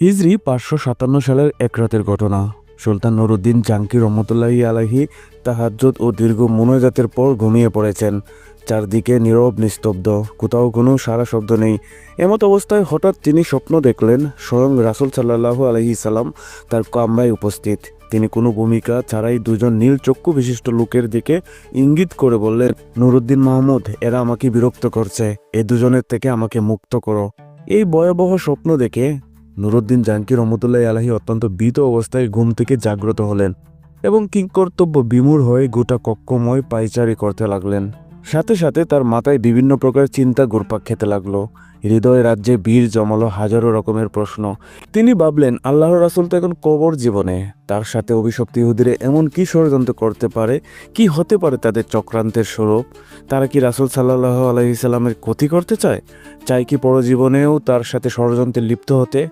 হিজরি পাঁচশো সাতান্ন সালের এক রাতের ঘটনা। সুলতান নুরুদ্দিন জাঙ্কির রহমতুল্লাহি আলাহি তাহাজ্জুদ ও দীর্ঘ মনোজাতের পর ঘুমিয়ে পড়েছেন। চারদিকে নীরব, নিস্তব্ধ, কোথাও কোনো সারা শব্দ নেই। এমত অবস্থায় হঠাৎ তিনি স্বপ্ন দেখলেন, স্বয়ং রাসুল সাল্লাহু আলহি সাল্লাম তার কামরায় উপস্থিত। তিনি কোনো ভূমিকা ছাড়াই দুজন নীল চক্ষু বিশিষ্ট লোকের দিকে ইঙ্গিত করে বললেন, নুরুদ্দিন মাহমুদ, এরা আমাকে বিরক্ত করছে। এ দুজনের থেকে আমাকে মুক্ত করো। এই ভয়াবহ স্বপ্ন দেখে নুরুদ্দিন জাহাঙ্গীর রহমতুল্লাহ আলাহি অত্যন্ত বিত অবস্থায় ঘুম থেকে জাগ্রত হলেন এবং কিংকর্তব্য বিমূর হয়ে গোটা কক্ষময় পাইচারি করতে লাগলেন। সাথে সাথে তার মাথায় বিভিন্ন প্রকার চিন্তা ঘুরপাক খেতে লাগল। হৃদয় রাজ্যে বীর জমালো হাজারো রকমের প্রশ্ন। তিনি ভাবলেন আল্লাহ রাসুল তো এখন কবর জীবনে। তার সাথে অভিশপ্ত ইহুদিরে এমন কি ষড়যন্ত্র করতে পারে? কি হতে পারে তাদের চক্রান্তের স্বরূপ? তারা কি রাসুল সাল্লাহ আলহিসাল্লামের ক্ষতি করতে চায়? চায় কি পরজীবনেও তার সাথে ষড়যন্ত্রে লিপ্ত হতে?